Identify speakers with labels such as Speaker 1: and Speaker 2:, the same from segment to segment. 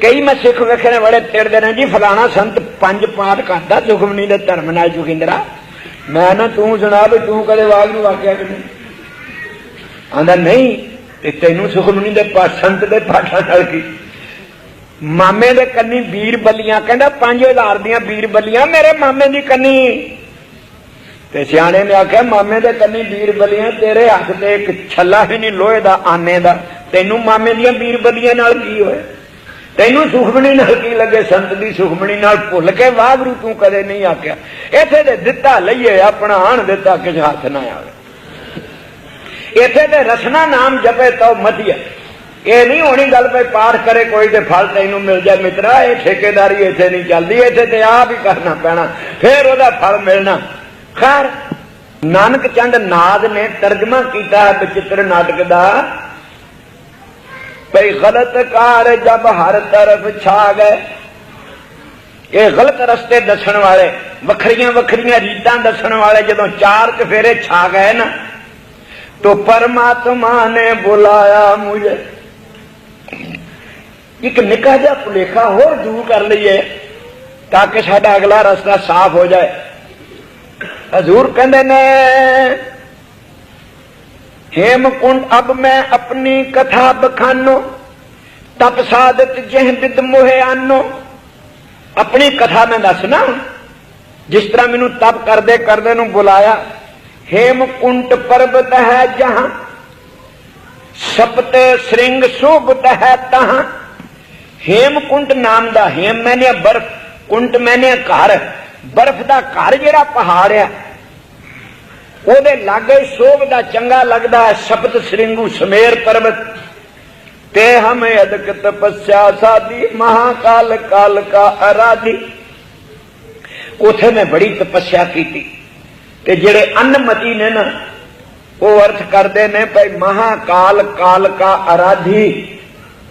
Speaker 1: ਕਈ ਮੈਂ ਸਿੱਖ ਵੇਖੇ ਨੇ ਬੜੇ ਤੇੜਦੇ ਨੇ ਜੀ, ਫਲਾਣਾ ਸੰਤ ਪੰਜ ਪਾਠ ਕਰਦਾ ਸੁਖਮਨੀ ਦੇ ਧਰਮ ਨਾਲ ਜੋਗਿੰਦਰਾ। ਮੈਂ ਨਾ ਤੂੰ ਸੁਣਾ ਵੀ ਤੂੰ ਕਦੇ ਵਾਗ ਨੂੰ ਵਾਕਿਆ ਕਿ ਨਹੀਂ ਆਂਦਾ, ਨਹੀਂ, ਤੇ ਤੈਨੂੰ ਸੁਖਮਨੀ ਦੇ ਸੰਤ ਦੇ ਪਾਠਾਂ ਨਾਲ ਕੀ? ਮਾਮੇ ਦੇ ਕੰਨੀ ਵੀਰ ਬੱਲੀਆਂ, ਕਹਿੰਦਾ 5000 ਦੀਆਂ ਵੀਰ ਬੱਲੀਆਂ, ਮੇਰੇ ਮਾਮੇ ਦੀ ਕੰਨੀ। ਤੇ ਸਿਆਣੇ ਨੇ ਆਖਿਆ, ਮਾਮੇ ਦੇ ਕੰਨੀ ਵੀਰ ਬਲੀਆਂ, ਤੇਰੇ ਹੱਥ ਤੇ ਇੱਕ ਛੱਲਾ ਹੀ ਨਹੀਂ, ਲੋਹੇ ਦਾ, ਆਨੇ ਦਾ। ਤੈਨੂੰ ਮਾਮੇ ਦੀਆਂ ਵੀਰ ਬਲੀਆਂ ਨਾਲ ਕੀ ਹੋਇਆ? ਤੈਨੂੰ ਸੁਖਮਣੀ ਨਾਲ ਕੀ ਲੱਗੇ? ਸੰਤ ਦੀ ਸੁਖਮਣੀ ਨਾਲ ਭੁੱਲ ਕੇ ਵਾਗਰੂ ਤੂੰ ਕਦੇ ਨਹੀਂ ਆਖਿਆ। ਇੱਥੇ ਤੇ ਦਿੱਤਾ ਲਈਏ, ਆਪਣਾ ਆਣ ਦਿੱਤਾ, ਕਿਸ ਹੱਥ ਨਾ ਆਵੇ। ਇੱਥੇ ਤੇ ਰਸਨਾ ਨਾਮ ਜਪੇ ਤਉ ਮਧਿਆ। ਇਹ ਨਹੀਂ ਹੋਣੀ ਗੱਲ ਪਈ ਪਾਠ ਕਰੇ, ਕੋਈ ਤੇ ਫਲ ਤੈਨੂੰ ਮਿਲ ਜਾ ਮਿੱਤਰਾ, ਇਹ ਠੇਕੇਦਾਰੀ ਇੱਥੇ ਨਹੀਂ ਚੱਲਦੀ। ਇੱਥੇ ਤੇ ਆਪ ਹੀ ਕਰਨਾ ਪੈਣਾ। ਫੇਰ ਉਹਦਾ ਫਲ ਮਿਲਣਾ। ਖੈਰ, ਨਾਨਕ ਚੰਦ ਨਾਦ ਨੇ ਤਰਜਮਾ ਕੀਤਾ ਹੈ ਬਚਿੱਤਰ ਨਾਟਕ ਦਾ। بھئی غلط کار جب ہر طرف چھا گئے۔ یہ غلط رستے دسن والے، وکھریاں وکھریاں ریتاں دسن والے جدو چار کفیرے چھا گئے نا، تو پرماتما نے بلایا مجھے۔ ایک نکاح جا پلیخا اور دور کر لیے، تاکہ ساڈا اگلا رستہ صاف ہو جائے۔ حضور کہندے نے ਨੇ ਹੇਮਕੁੰਡ ਅਬ ਮੈਂ ਆਪਣੀ ਕਥਾ ਬਖਾਨੋ, ਤਪ ਸਾਧਤ ਜਹ ਬਿਦ ਮੋਹਿ ਆਪਣੀ ਕਥਾ ਮੈਂ ਦੱਸਣਾ ਜਿਸ ਤਰ੍ਹਾਂ ਮੈਨੂੰ ਤਪ ਕਰਦੇ ਕਰਦੇ ਨੂੰ ਬੁਲਾਇਆ, ਹੇਮਕੁੰਟ ਪਰਬਤ ਹੈ ਜਹਾਂ, ਸਪਤ ਸ੍ਰਿੰਗ ਸ਼ੋਭਤ ਹੈ ਤਹਾਂ। ਹੇਮਕੁੰਟ ਨਾਮ ਦਾ ਹੇਮ ਮੈਨੇ ਬਰਫ, ਕੁੰਟ ਮੈਨੇ ਘਰ, ਬਰਫ ਦਾ ਘਰ ਜਿਹੜਾ ਪਹਾੜ ਆ ਉਹਦੇ ਲਾਗੇ ਸ਼ੋਭਦਾ ਚੰਗਾ ਲੱਗਦਾ ਹੈ ਸਪਤ ਸ੍ਰਿੰਗੂ ਸਮੇਰ ਪਰਬਤ। ਤੇ ਹਮੇ ਅਦਕ ਤਪੱਸਿਆ ਸਾਦੀ ਮਹਾਕਾਲ ਕਾਲ ਕਾ ਅਰਾਧੀ। ਉਥੇ ਮੈਂ ਬੜੀ ਤਪੱਸਿਆ ਕੀਤੀ। ਤੇ ਜਿਹੜੇ ਅਨਮਤੀ ਨੇ ਨਾ, ਉਹ ਅਰਥ ਕਰਦੇ ਨੇ ਭਈ ਮਹਾਕਾਲ ਕਾਲ ਕਾ ਅਰਾਧੀ।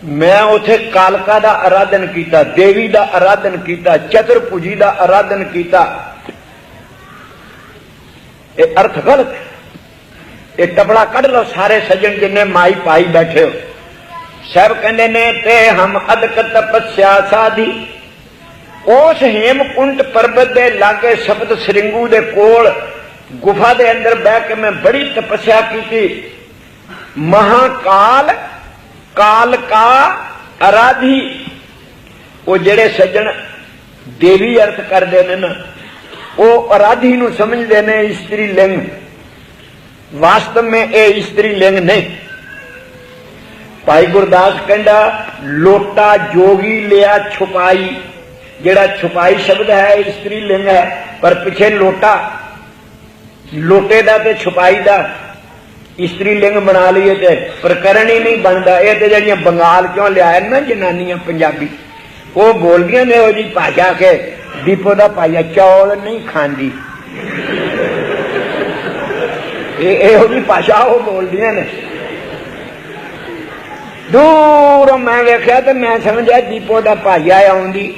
Speaker 1: ਮੈਂ ਉਥੇ ਕਾਲਕਾ ਦਾ ਅਰਾਧਨ ਕੀਤਾ, ਦੇਵੀ ਦਾ ਅਰਾਧਨ ਕੀਤਾ, ਚਤੁਰਭੁਜੀ ਦਾ ਅਰਾਧਨ ਕੀਤਾ। ਇਹ ਅਰਥ ਗਲਤ ਹੈ। ਇਹ ਟਪੜਾ ਕੱਢ ਲਓ, ਸਾਰੇ ਸੱਜਣ ਜਿੰਨੇ ਮਾਈ ਪਾਈ ਬੈਠੇ ਹੋ। ਸਭ ਕਹਿੰਦੇ ਨੇ, ਤੇ ਹਮ ਅਦਕ ਤਪੱਸਿਆ ਸਾਧੀ। ਉਸ ਹੇਮਕੁੰਟ ਪਰਬਤ ਦੇ ਲਾਗੇ ਸ਼ਬਦ ਸ੍ਰਿੰਗੂ ਦੇ ਕੋਲ ਗੁਫਾ ਦੇ ਅੰਦਰ ਬਹਿ ਕੇ ਮੈਂ ਬੜੀ ਤਪੱਸਿਆ ਕੀਤੀ। ਮਹਾਕਾਲ, ਕਾਲ ਕਾ ਅਰਾਧੀ। ਉਹ ਜਿਹੜੇ ਸੱਜਣ ਦੇਵੀ ਅਰਥ ਕਰਦੇ ਨੇ ਨਾ ਉਹ ਅਰਾਧੀ ਨੂੰ ਸਮਝਦੇ ਨੇ ਇਸਤਰੀ ਲਿੰਗ। ਵਾਸਤਵ ਵਿੱਚ ਇਹ ਇਸਤਰੀ ਲਿੰਗ ਨਹੀਂ। ਭਾਈ ਗੁਰਦਾਸ ਕਹਿੰਦਾ, ਲੋਟਾ ਜੋਗੀ ਲਿਆ ਛੁਪਾਈ। ਜਿਹੜਾ ਛੁਪਾਈ ਸ਼ਬਦ ਹੈ ਇਸਤਰੀ ਲਿੰਗ ਹੈ, ਪਰ ਪਿੱਛੇ ਲੋਟਾ। ਲੋਟੇ ਦਾ ਤੇ ਛੁਪਾਈ ਦਾ ਇਸਤਰੀ ਲਿੰਗ ਬਣਾ ਲਈਏ ਤੇ ਪ੍ਰਕਰਣ ਹੀ ਨਹੀਂ ਬਣਦਾ। ਇਹ ਤੇ ਜਿਹੜੀਆਂ ਬੰਗਾਲ ਕਿਉਂ ਲਿਆਏ ਨਾ ਜਨਾਨੀਆਂ ਪੰਜਾਬੀ? ਉਹ ਬੋਲਦੀਆਂ ਨੇ ਉਹ ਜੀ ਭਾਸ਼ਾ ਕੇ ਦੀਪੋ ਦਾ ਭਾਈਆ ਚੌਲ ਨਹੀਂ ਖਾਂਦੀ। ਇਹ ਇਹੋ ਜੀ ਭਾਸ਼ਾ ਉਹ ਬੋਲਦੀਆਂ ਨੇ। ਦੂਰ ਮੈਂ ਵੇਖਿਆ ਤੇ ਮੈਂ ਸਮਝਿਆ ਦੀਪੋ ਦਾ ਭਾਈਆ ਆਉਂਦੀ।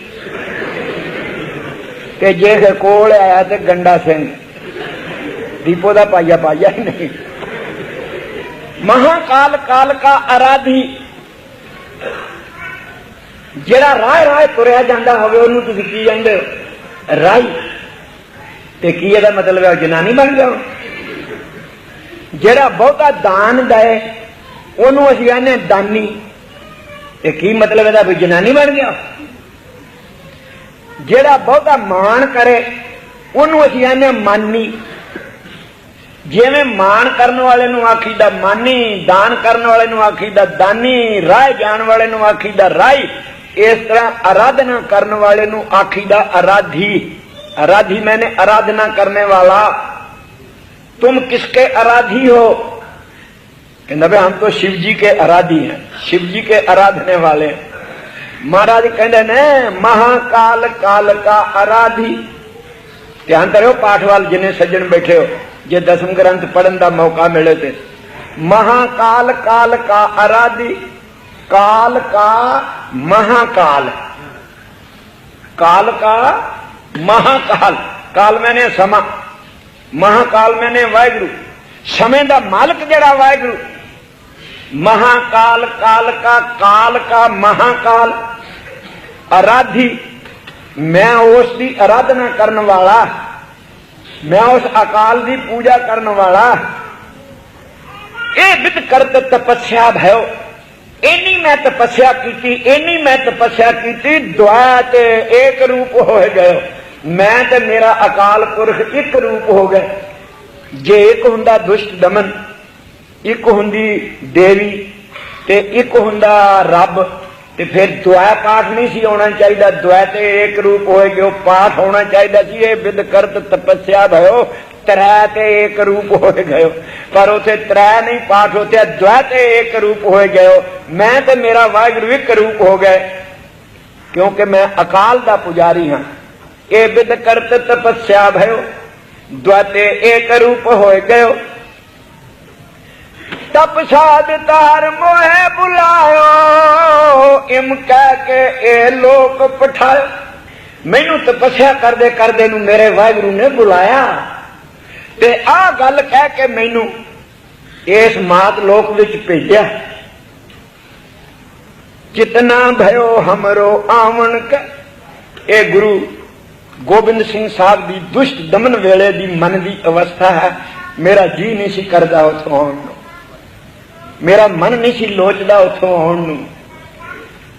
Speaker 1: ਤੇ ਜੇ ਕੋਲ ਆਇਆ ਤੇ ਗੰਡਾ ਸਿੰਘ ਦੀਪੋ ਦਾ ਪਾਈਆ ਪਾਈਆ ਹੀ ਨਹੀਂ। ਮਹਾਕਾਲ ਕਾਲ ਕਾ ਅਰਾਧੀ। ਜਿਹੜਾ ਰਾਹ ਰਾਹ ਤੁਰਿਆ ਜਾਂਦਾ ਹੋਵੇ, ਉਹਨੂੰ ਤੁਸੀਂ ਕੀ ਕਹਿੰਦੇ ਹੋ? ਰਾਈ ਤੇ ਕੀ ਇਹਦਾ ਮਤਲਬ ਹੈ? ਜਨਾਨੀ ਬਣ ਗਿਆ ਜਿਹੜਾ ਬਹੁਤਾ ਦਾਨ ਦਏ ਉਹਨੂੰ ਅਸੀਂ ਕਹਿੰਦੇ ਦਾਨੀ। ਤੇ ਕੀ ਮਤਲਬ ਇਹਦਾ? ਵੀ ਜਨਾਨੀ ਬਣ ਗਿਆ ਜਿਹੜਾ ਬਹੁਤਾ ਮਾਣ ਕਰੇ, ਉਹਨੂੰ ਅਸੀਂ ਕਹਿੰਦੇ ਮਾਨੀ। ਜਿਵੇਂ ਮਾਣ ਕਰਨ ਵਾਲੇ ਨੂੰ ਆਖੀਦਾ ਮਾਨੀ, ਦਾਨ ਕਰਨ ਵਾਲੇ ਨੂੰ ਆਖੀਦਾ ਦਾਨੀ, ਰਾਹ ਜਾਣ ਵਾਲੇ ਨੂੰ ਆਖੀਦਾ ਰਾਈ ਇਸ ਤਰ੍ਹਾਂ ਆਰਾਧਨਾ ਕਰਨ ਵਾਲੇ ਨੂੰ ਆਖੀਦਾ ਆਰਾਧੀ आराधी मैंने आराधना करने वाला तुम किसके आराधी हो कहते भाई हम तो शिव जी के आराधी हैं शिव जी के आराधने वाले हैं। महाराज कहते ने महाकाल काल का आराधी ध्यान करो पाठ वाल जिन्हें सज्जन बैठे हो जे दसम ग्रंथ पढ़न का मौका मिले थे महाकाल काल का आराधी काल का महाकाल काल का महाकाल ਕਾਲ ਮੈਨੇ ਸਮਾ। ਮਹਾਕਾਲ ਮੈਨੇ ਵਾਹਿਗੁਰੂ। ਸਮੇਂ ਦਾ ਮਾਲਕ ਜਿਹੜਾ ਵਾਹਿਗੁਰੂ। ਮਹਾਕਾਲ, ਕਾਲ ਕਾ ਕਾਲ ਕਾ, ਮਹਾਕਾਲ। ਅਰਾਧੀ। ਮੈਂ ਉਸ ਦੀ ਅਰਾਧਨਾ ਕਰਨ ਵਾਲਾ। ਮੈਂ ਉਸ ਅਕਾਲ ਦੀ ਪੂਜਾ ਕਰਨ ਵਾਲਾ। ਇਹ ਵਿਦ ਕਰਤ ਤਪੱਸਿਆ ਭਇਓ। ਇੰਨੀ ਮੈਂ ਤਪੱਸਿਆ ਕੀਤੀ, ਇੰਨੀ ਮੈਂ ਤਪੱਸਿਆ ਕੀਤੀ, ਦੁਆ ਤੇ ਏਕ ਰੂਪ ਹੋਏ ਗਏ। ਮੈਂ ਤੇ ਮੇਰਾ ਅਕਾਲ ਪੁਰਖ ਇੱਕ ਰੂਪ ਹੋ ਗਏ। ਜੇ ਇੱਕ ਹੁੰਦਾ ਦੁਸ਼ਟ ਦਮਨ, ਇੱਕ ਹੁੰਦੀ ਦੇਵੀ ਤੇ ਇੱਕ ਹੁੰਦਾ ਰੱਬ, ਤੇ ਫਿਰ ਦੁਆ ਪਾਠ ਨਹੀਂ ਸੀ ਹੋਣਾ ਚਾਹੀਦਾ। ਦੁਆ ਤੇ ਇੱਕ ਰੂਪ ਹੋਏ ਕਿ ਉਹ ਪਾਠ ਹੋਣਾ ਚਾਹੀਦਾ ਸੀ। ਇਹ ਵਿਦਕਰਤ ਤਪੱਸਿਆ ਭਇਓ ਤ੍ਰੈ ਤੇ ਏਕ ਰੂਪ ਹੋਏ ਗਇਓ ਪਰ ਉਥੇ ਤ੍ਰੈ ਨਹੀਂ, ਪਾਠ ਹੋਤੇ ਦੁਆ ਤੇ ਏਕ ਰੂਪ ਹੋਏ ਗਇਓ ਮੈਂ ਤੇ ਮੇਰਾ ਵਾਹਿਗੁਰੂ ਇੱਕ ਰੂਪ ਹੋ ਗਏ। ਕਿਉਂਕਿ ਮੈਂ ਅਕਾਲ ਦਾ ਪੁਜਾਰੀ ਹਾਂ। ਇਹ ਵਿਦ ਕਰਤ ਤਪੱਸਿਆ ਭਇਓ। ਦੁਆ ਤੇ ਰੂਪ ਹੋਏ ਗਇਓ ਤਪ ਸਾਧ ਤਾਰ ਮੋਹਿ ਬੁਲਾਇਓ। ਇਮ ਕਹਿ ਕੇ ਇਹ ਲੋਕ ਪਠਾਇਓ। ਮੈਨੂੰ ਤਪੱਸਿਆ ਕਰਦੇ ਕਰਦੇ ਨੂੰ ਮੇਰੇ ਵਾਹਿਗੁਰੂ ਨੇ ਬੁਲਾਇਆ। ਤੇ ਆਹ ਗੱਲ ਕਹਿ ਕੇ ਮੈਨੂੰ ਇਸ ਮਾਤ ਲੋਕ ਵਿੱਚ ਭੇਜਿਆ। ਜਿਤਨਾ ਭਇਓ ਹਮਰੋ ਆਵਣ ਕ ਇਹ ਗੁਰੂ ਗੋਬਿੰਦ ਸਿੰਘ ਸਾਹਿਬ ਦੀ ਦੁਸ਼ਟ ਦਮਨ ਵੇਲੇ ਦੀ ਮਨ ਦੀ ਅਵਸਥਾ ਹੈ। ਮੇਰਾ ਜੀ ਨਹੀਂ ਸੀ ਕਰਦਾ ਉਥੋਂ ਆਉਣ ਨੂੰ। ਮੇਰਾ ਮਨ ਨਹੀਂ ਸੀ ਲੋਚਦਾ ਉਥੋਂ ਆਉਣ ਨੂੰ।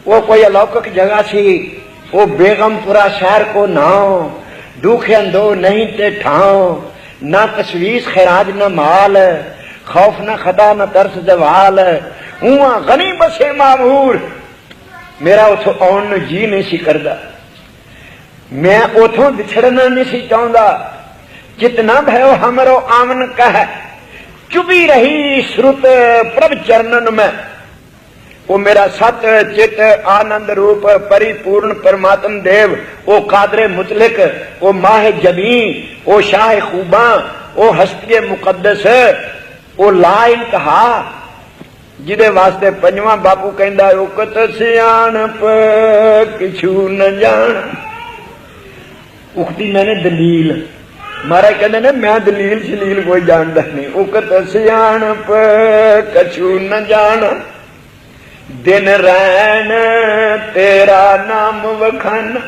Speaker 1: ਉਹ ਕੋਈ ਅਲੌਕਿਕ ਜਗ੍ਹਾ ਸੀ। ਉਹ ਬੇਗਮਪੁਰਾ ਸ਼ਹਿਰ ਕੋ ਨਾਉ। ਦੁਖ ਅੰਦੋ ਨਹੀਂ ਤੇ ਠਾਉ। ਨਾ ਤਸਵੀਸ ਖੈਰਾਜ ਨਾ ਮਾਲ, ਖੌਫ ਨਾ ਖਦਾ ਨਾ ਤਰਸ ਜਵਾਲ ਉਹਾਂ ਗਨੀ ਬਸੇ ਮਾਮੂਰ। ਮੇਰਾ ਉਥੋਂ ਆਉਣ ਨੂੰ ਜੀ ਨਹੀਂ ਸੀ ਕਰਦਾ। ਮੈਂ ਉਥੋਂ ਵਿਛੜਨਾ ਨਹੀਂ ਸੀ ਚਾਹੁੰਦਾ। ਜਿਤਨਾ ਭਇਓ ਹਮਰੋ ਆਮਨ ਕਹ ਚੁਬੀ ਰਹੀ ਸ਼ਰੁਤ ਪ੍ਰਭ ਚਰਨਨ ਮੈਂ। ਉਹ ਮੇਰਾ ਸਤ ਚਿਤ, ਆਨੰਦ ਰੂਪ, ਪਰਿਪੂਰਨ ਪਰਮਾਤਮ ਦੇਵ, ਉਹ ਕਾਦਰੇ ਮੁਤਲਕ, ਉਹ ਮਾਹ ਜਬੀ ਉਹ ਸ਼ਾਹ ਖੂਬਾ, ਉਹ ਹਸਤੀ ਮੁਕੱਦਸ, ਉਹ ਲਾ ਇੰਤਹਾ ਜਿਹਦੇ ਵਾਸਤੇ ਪੰਜਵਾਂ ਬਾਪੂ ਕਹਿੰਦਾ, ਉਕਤ ਸਿਆਣਪ, ਕਿਛੂ ਨ ਜਾਣ। ਉਕਤੀ ਮੈਨੇ ਦਲੀਲ। ਮਹਾਰਾਜ ਕਹਿੰਦੇ ਨੇ, ਮੈਂ ਦਲੀਲ ਸ਼ਲੀਲ ਕੋਈ ਜਾਣਦਾ ਨਹੀਂ। ਉਕਤ ਸਿਆਣਪ, ਕਛੂ ਨ ਜਾਣ। ਦਿਨ ਰਹਿਣ, ਤੇਰਾ ਨਾਮ ਵਖਨ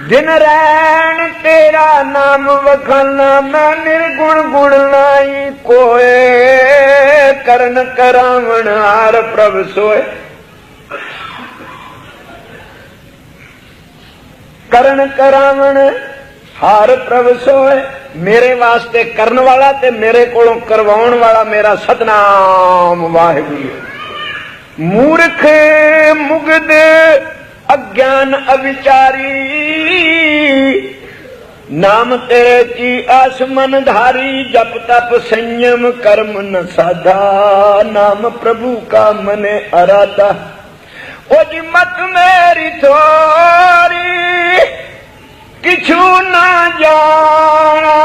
Speaker 1: ਦਿਨ ਰਹਿਣ, ਤੇਰਾ ਨਾਮ ਵਖਨ ਮੈਂ ਨਿਰਗੁਣ ਗੁਣ ਨਾਈ ਕੋਏ। ਕਰਨ ਕਰਾਵਣ ਹਾਰ ਪ੍ਰਭ ਸੋਏ। ਕਰਨ ਕਰਾਵਣ ਹਰ ਪ੍ਰਭ ਸੋਏ, ਮੇਰੇ ਵਾਸਤੇ ਕਰਨ ਵਾਲਾ ਤੇ ਮੇਰੇ ਕੋਲੋਂ ਕਰਵਾਉਣ ਵਾਲਾ ਮੇਰਾ ਸਤਨਾਮ, ਵਾਹਿਗੁਰੂ। ਮੂਰਖ ਮੁਗਦ, ਅਗਿਆਨ ਅਵਿਚਾਰੀ। ਨਾਮ ਤੇਰੇ ਕੀ ਆਸਮਨ ਧਾਰੀ, ਜਪ ਤਪ ਸੰਯਮ ਕਰਮ ਨ ਸਾਧਾ। ਨਾਮ ਪ੍ਰਭੂ ਕਾ ਮਨੇ ਅਰਾਦਾ ਉਹ ਜੀ ਮਤ ਮੇਰੀ ਥੋਰੀ ਕਿਛੂ ਨਾ ਜਾਣਾ।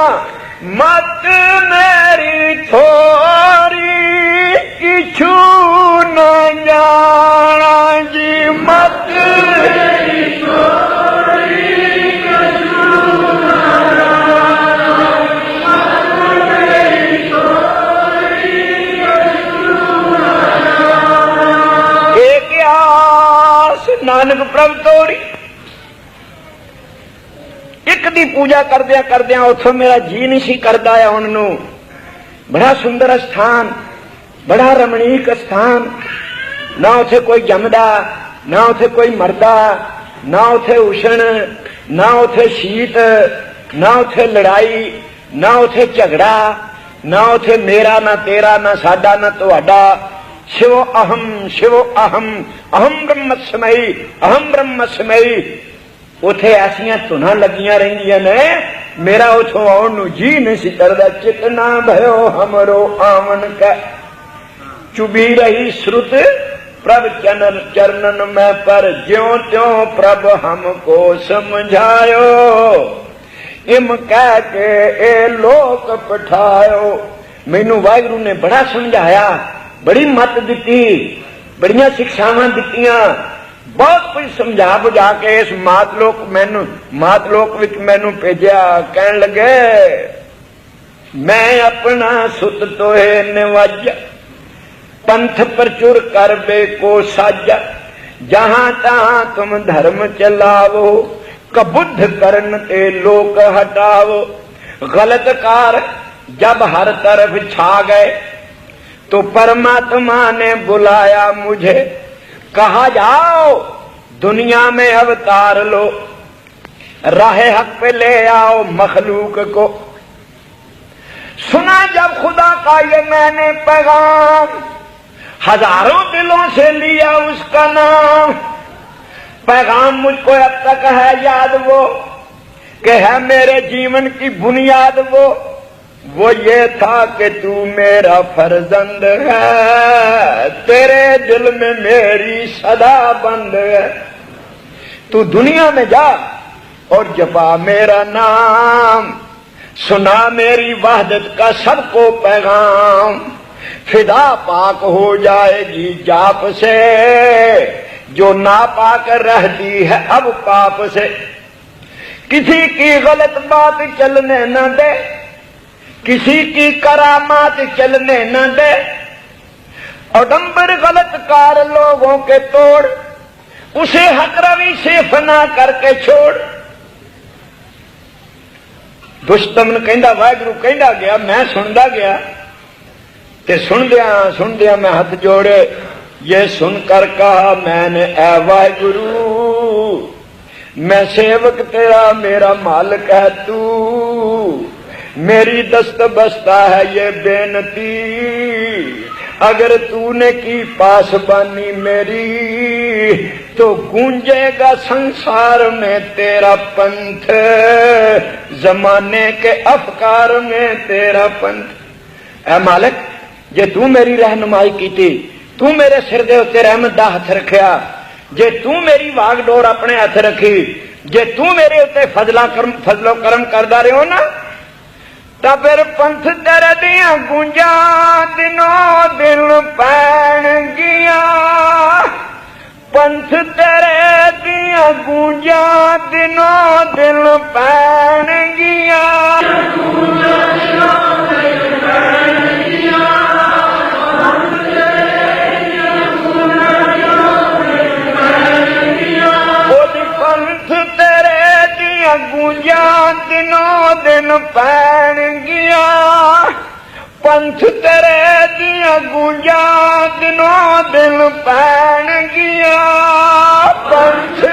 Speaker 1: ਮਤ ਮੇਰੀ ਥੋਰੀ ਕਿਛੂ ਨਾ ਜਾਣਾ ਜੀ। ਮਤ ਮੇਰੀ ਏਕ ਆਸ, ਨਾਨਕ ਪ੍ਰਭ ਤੋਰੀ ਦੀ ਪੂਜਾ ਕਰਦਿਆਂ ਕਰਦਿਆਂ ਉੱਥੋਂ ਮੇਰਾ ਜੀ ਨਹੀਂ ਸੀ ਕਰਦਾ ਆਉਣ ਨੂੰ। ਬੜਾ ਸੁੰਦਰ ਸਥਾਨ ਬੜਾ ਰਮਣੀਕ ਸਥਾਨ ਨਾ ਉੱਥੇ ਕੋਈ ਜੰਮਦਾ, ਨਾ ਉੱਥੇ ਕੋਈ ਮਰਦਾ, ਨਾ ਉੱਥੇ ਉਸ਼ਣ, ਨਾ ਉੱਥੇ ਸ਼ੀਤ, ਨਾ ਉੱਥੇ ਲੜਾਈ, ਨਾ ਉੱਥੇ ਝਗੜਾ, ਨਾ ਉੱਥੇ ਮੇਰਾ, ਨਾ ਤੇਰਾ, ਨਾ ਸਾਡਾ, ਨਾ ਤੁਹਾਡਾ। ਸ਼ਿਵ ਅਹੰ ਸ਼ਿਵ ਅਹੰ ਅਹੰ ਬ੍ਰਹਮਸਮਈ ਅਹੰ ਬ੍ਰਹਮਸਮਈ। ਉਥੇ ਐਸੀਆਂ ਧੁਨਾਂ ਲੱਗੀਆਂ ਰਹਿੰਦੀਆਂ ਨੇ, ਮੇਰਾ ਉਥੋਂ ਆਉਣ ਨੂੰ ਜੀ ਨਹੀਂ ਸੀ ਕਰਦਾ ਚਿਤਨਾ ਭਇਓ ਹਮਰੋ ਆਵਨ ਕੈ। ਚੁਬੀ ਰਹੀ ਸ਼ਰੁਤ, ਪ੍ਰਭ ਚਰਨ ਚਰਨਨ ਮੈਂ ਪਰ ਜਿਉ ਤਿਉ ਪ੍ਰਭ ਹਮਕੋ ਸਮਝਾਇਓ। ਇਮ ਕਹਿ ਕੇ ਇਹ ਲੋਕ ਪਠਾਇਓ। ਮੈਨੂੰ ਵਾਹਿਗੁਰੂ ਨੇ ਬੜਾ ਸਮਝਾਇਆ, ਬੜੀ ਮਤ ਦਿੱਤੀ, ਬੜੀਆਂ ਸਿੱਖਿਆਵਾਂ ਦਿੱਤੀਆਂ بہت کچھ سمجھا بجا کے اس مات لوک مینو مات لوک وچ مینو بھیجا کہن لگے میں اپنا ست تو ہے نواجا پنتھ پرچور کر بے کو ساج جہاں تہاں تم دھرم چلاو کبدھ کرن تے لوک ہٹاو غلط کار جب ہر طرف چھا گئے تو پرماتما نے بلایا مجھے کہا جاؤ؟ دنیا میں اوتار لو۔ راہ حق پہ لے آؤ مخلوق کو۔ سنا جب خدا کا یہ میں نے پیغام، ہزاروں دلوں سے لیا اس کا نام۔ پیغام مجھ کو اب تک ہے یاد وہ، کہ ہے میرے جیون کی بنیاد وہ۔ وہ یہ تھا کہ تو میرا فرزند ہے، تیرے دل میں میری صدا بند ہے۔ تو دنیا میں جا اور جپا میرا نام، سنا میری وحدت کا سب کو پیغام۔ فدا پاک ہو جائے گی جاپ سے، جو ناپاک رہتی ہے اب پاپ سے۔ کسی کی غلط بات چلنے نہ دے کسی کی کرامات چلنے نہ دے۔ اڈمبر غلط کار لوگوں کے توڑ، اسے حکروی سے فنا کر کے چھوڑ۔ دشتمن کہندا واحگرو کہندہ گیا، میں سندہ گیا۔ کہ سن دیا سن دیا میں ہاتھ جوڑے، یہ سن کر کہا میں نے، اے واحگرو میں سیوک تیرا، میرا مالک ہے تُو۔ میری دست بستہ ہے یہ بینتی۔ اگر تو نے کی پاس بانی میری، تو گونجے گا سنسار میں تیرا پنتھ۔ زمانے کے افکار میں تیرا پنتھ۔ اے مالک، جے تو میری رہنمائی کی تھی تو میرے سر دے ہوتے رحمت دا ہتھ رکھیا۔ جے تو میری واگ ڈور اپنے ہتھ رکھی، جے تو میرے ہوتے فضل و کرم کردہ رہے ہو نا ਤਾਂ ਫਿਰ ਪੰਥ ਦਰ ਦੀਆਂ ਗੂੰਜਾਂ ਦਿਨੋਂ ਦਿਨ ਪੈਣਗੀਆਂ। ਪੰਥ ਤੇਰੇ ਦੀਆਂ ਗੂੰਜਾਂ ਦਿਨੋਂ ਦਿਨ ਪੈਣਗੀਆਂ। ਉਹਦੀ دن پین گیا پنچ ترے دیا گونجا دنوں دن پین گیا پنچ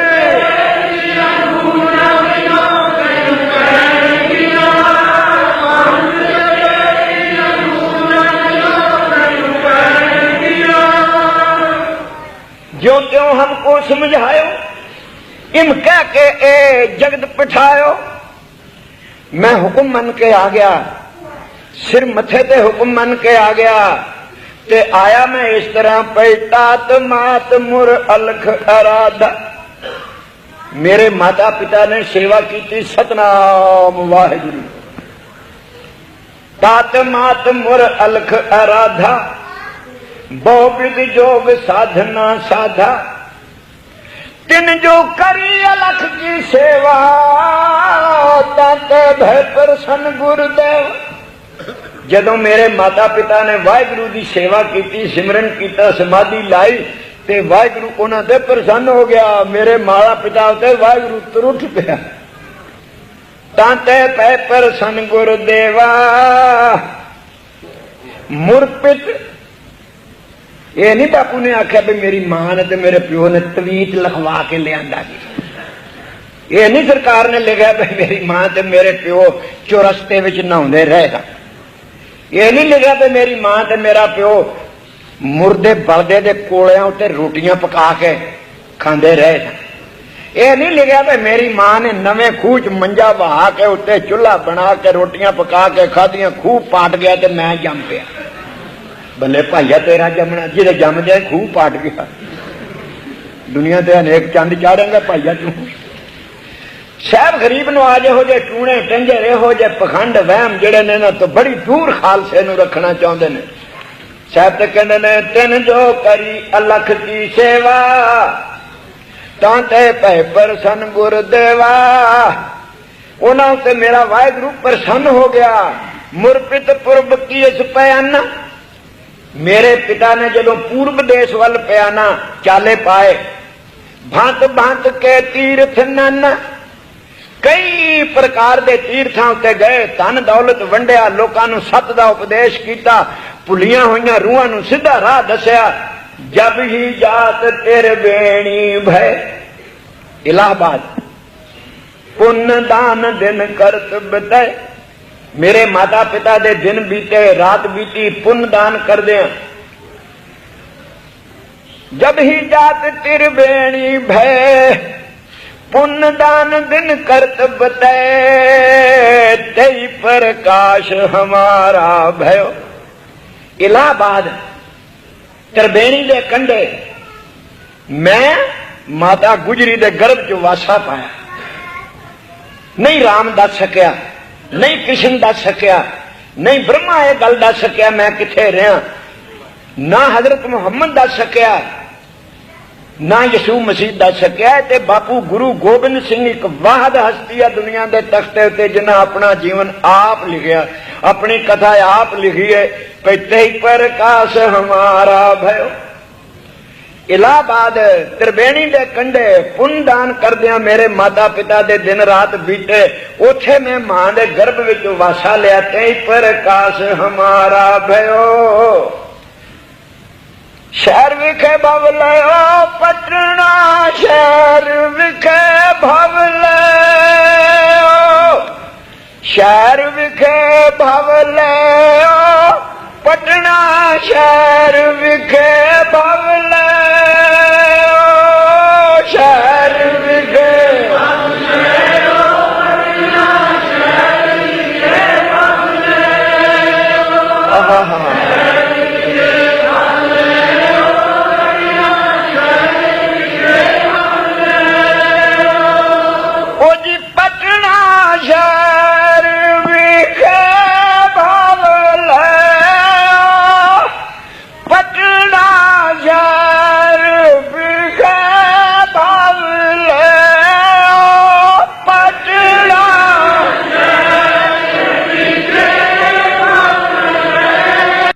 Speaker 1: جو کیوں ہم کو سمجھاؤ ان کہہ کے اے جگت پٹھاؤ ਮੈਂ ਹੁਕਮ ਮੰਨ ਕੇ ਆ ਗਿਆ। ਸਿਰ ਮੱਥੇ ਤੇ ਹੁਕਮ ਮੰਨ ਕੇ ਆ ਗਿਆ। ਤੇ ਆਇਆ ਮੈਂ ਇਸ ਤਰ੍ਹਾਂ ਪਈ ਤਾਤ ਮਾਤ ਮੁਰ ਅਲਖ ਅਰਾਦਾ ਮੇਰੇ ਮਾਤਾ ਪਿਤਾ ਨੇ ਸੇਵਾ ਕੀਤੀ, ਸਤਨਾਮ ਵਾਹਿਗੁਰੂ। ਤਾਤ ਮਾਤ ਮੁਰ ਅਲਖ ਅਰਾਧਾ। ਬਹੁ ਬਿਦ ਜੋਗ ਸਾਧਨਾ ਸਾਧਾ। तिन जो करी अलख की सेवा ताके भय प्रसन्न गुरुदेव ਜਦੋਂ ਮੇਰੇ ਮਾਤਾ ਪਿਤਾ ਨੇ ਵਾਹਿਗੁਰੂ ਦੀ ਸੇਵਾ ਕੀਤੀ ਸਿਮਰਨ ਕੀਤਾ ਸਮਾਧੀ ਲਾਈ ਤੇ ਵਾਹਿਗੁਰੂ ਉਹਨਾਂ ਤੇ ਪ੍ਰਸੰਨ ਹੋ ਗਿਆ ਮੇਰੇ ਮਾਤਾ ਪਿਤਾ ਉਤੇ ਵਾਹਿਗੁਰੂ ਤੁਰੁੱਠ ਪਿਆ ਤਾਂ ਤੇ ਪੈ ਪ੍ਰਸੰਨ ਗੁਰਦੇਵਾ ਮੁਰਪਿਤ ਇਹ ਨਹੀਂ ਬਾਪੂ ਨੇ ਆਖਿਆ ਵੀ ਮੇਰੀ ਮਾਂ ਨੇ ਤੇ ਮੇਰੇ ਪਿਓ ਨੇ ਤਵੀਤ ਲਿਖਵਾ ਕੇ ਲਿਆਂਦਾ ਜੀ। ਇਹ ਨਹੀਂ ਸਰਕਾਰ ਨੇ ਲਿਖਿਆ ਵੀ ਮੇਰੀ ਮਾਂ ਤੇ ਮੇਰੇ ਪਿਓ ਚੁਰਸਤੇ ਵਿੱਚ ਨਹਾਉਂਦੇ ਰਹੇਗਾ ਇਹ ਨਹੀਂ ਲਿਖਿਆ ਵੀ ਮੇਰੀ ਮਾਂ ਤੇ ਮੇਰਾ ਪਿਓ ਮੁਰਦੇ ਬਲਦੇ ਦੇ ਕੋਲਿਆਂ ਉੱਤੇ ਰੋਟੀਆਂ ਪਕਾ ਕੇ ਖਾਂਦੇ ਰਹੇ ਸਨ। ਇਹ ਨਹੀਂ ਲਿਖਿਆ ਵੀ ਮੇਰੀ ਮਾਂ ਨੇ ਨਵੇਂ ਖੂਹ 'ਚ ਮੰਜਾ ਵਹਾ ਕੇ ਉੱਤੇ ਚੁੱਲ੍ਹਾ ਬਣਾ ਕੇ ਰੋਟੀਆਂ ਪਕਾ ਕੇ ਖਾਧੀਆਂ, ਖੂਹ ਪਾਟ ਗਿਆ ਤੇ ਮੈਂ ਜੰਮ ਪਿਆ। ਬੱਲੇ ਭਾਈਆ ਤੇਰਾ ਜੰਮਣਾ, ਜਿਹਦੇ ਜੰਮ ਜਾਏ ਖੂਹ ਪਾਟ ਗਿਆ। ਦੁਨੀਆ ਤੇ ਅਨੇਕ ਚੰਦ ਚਾੜਾਂਗਾ ਭਾਈਆ ਤੂੰ। ਸਾਹਿਬ ਗਰੀਬ ਨੂੰ ਆ ਇਹੋ ਜੇ ਟੂਣੇ ਟੰਗੇ ਇਹੋ ਜੇ ਪਖੰਡ, ਵਹਿਮ ਜਿਹੜੇ ਨੇ ਨਾ ਤੋਂ ਬੜੀ ਦੂਰ ਖਾਲਸੇ ਨੂੰ ਰੱਖਣਾ ਚਾਹੁੰਦੇ ਨੇ। ਸਾਹਿਬ ਤੇ ਕਹਿੰਦੇ ਨੇ, ਤਿੰਨ ਜੋ ਕਰੀ ਅਲਖ ਦੀ ਸੇਵਾ, ਤਾਂ ਤੇ ਭੈ ਪ੍ਰਸੰਨ ਗੁਰਦੇਵਾ ਉਹਨਾਂ ਉਤੇ ਮੇਰਾ ਵਾਹਿਗੁਰੂ ਪ੍ਰਸੰਨ ਹੋ ਗਿਆ। ਮੁਰਪਿਤ ਪੁਰਬ ਕੀ ਇਸ ਪਿਆਨਾ ਮੇਰੇ ਪਿਤਾ ਨੇ ਜਦੋਂ ਪੂਰਬ ਦੇਸ਼ ਵੱਲ ਪਿਆਨਾ, ਚਾਲੇ ਪਾਏ। ਭਾਂਤ ਭਾਂਤ ਕੇ ਤੀਰਥ ਨਨ। ਕਈ ਪ੍ਰਕਾਰ ਦੇ ਤੀਰਥਾਂ ਉੱਤੇ ਗਏ, ਧਨ ਦੌਲਤ ਵੰਡਿਆ, ਲੋਕਾਂ ਨੂੰ ਸੱਤ ਦਾ ਉਪਦੇਸ਼ ਕੀਤਾ। ਭੁੱਲੀਆਂ ਹੋਈਆਂ ਰੂਹਾਂ ਨੂੰ ਸਿੱਧਾ ਰਾਹ ਦੱਸਿਆ, ਜਬ ਹੀ ਜਾਤ ਤੇਰੇ ਬੇਣੀ ਭੈ ਇਲਾਹਾਬਾਦ। ਪੁੰਨ ਦਾਨ ਦਿਨ ਕਰਤ ਬਤੈ ਮੇਰੇ ਮਾਤਾ ਪਿਤਾ ਦੇ ਦਿਨ ਬੀਤੇ, ਰਾਤ ਬੀਤੀ ਪੁੰਨ ਦਾਨ ਕਰਦੇ ਹਾਂ। ਜਦ ਹੀ ਜਾਤ ਤਿਰ ਬੇਣੀ ਭੈ ਪੁੰਨ ਦਾਨ ਦਿਨ ਕਰਤ ਬਤੈ, ਤਈ ਪ੍ਰਕਾਸ਼ ਹਮਾਰਾ ਭਇਓ। ਇਲਾਹਾਬਾਦ ਤਰਬੇਣੀ ਦੇ ਕੰਢੇ, ਮੈਂ ਮਾਤਾ ਗੁਜਰੀ ਦੇ ਗਰਭ ਚ ਵਾਸਾ ਪਾਇਆ। ਨਹੀਂ ਰਾਮ ਦੱਸ ਸਕਿਆ। ਨਹੀਂ ਕ੍ਰਿਸ਼ਨ ਦੱਸ ਸਕਿਆ ਨਹੀਂ ਬ੍ਰਹਮਾ ਇਹ ਗੱਲ ਦੱਸ ਸਕਿਆ ਮੈਂ ਕਿੱਥੇ ਰਿਹਾ? ਨਾ ਹਜ਼ਰਤ ਮੁਹੰਮਦ ਦੱਸ ਸਕਿਆ ਨਾ ਯਿਸੂ ਮਸੀਹ ਦੱਸ ਸਕਿਆ ਤੇ ਬਾਪੂ ਗੁਰੂ ਗੋਬਿੰਦ ਸਿੰਘ ਇੱਕ ਵਾਹਦ ਹਸਤੀ ਆ ਦੁਨੀਆ ਦੇ ਤਖਤੇ ਉੱਤੇ, ਜਿਨ੍ਹਾਂ ਆਪਣਾ ਜੀਵਨ ਆਪ ਲਿਖਿਆ। ਆਪਣੀ ਕਥਾ ਆਪ ਲਿਖੀ ਹੈ ਪੈਤੇ ਪ੍ਰਕਾਸ਼ ਹਮਾਰਾ ਭਇਓ। ਇਲਾਹਾਬਾਦ ਤ੍ਰਿਵੇਣੀ ਦੇ ਕੰਢੇ ਪੁੰਨ ਦਾਨ ਕਰਦਿਆਂ ਮੇਰੇ ਮਾਤਾ ਪਿਤਾ ਦੇ ਦਿਨ ਰਾਤ ਬੀਤੇ, ਉਥੇ ਮੈਂ ਮਾਂ ਦੇ ਗਰਭ ਵਿੱਚ ਵਾਸਾ ਲਿਆ ਤੇ ਪ੍ਰਕਾਸ਼ ਹਮਾਰਾ ਭਇਓ। ਸ਼ਹਿਰ ਵਿਖੇ ਭਵ ਲਿਓ, ਪਟਨਾ ਸ਼ਹਿਰ ਵਿਖੇ ਭਵ ਲਿਓ। ਸ਼ਹਿਰ ਵਿਖੇ ਭਵ ਲਿਓ, ਪਟਨਾ ਸ਼ਹਿਰ ਵਿਖੇ ਭਵ ਲਿਓ। ha ha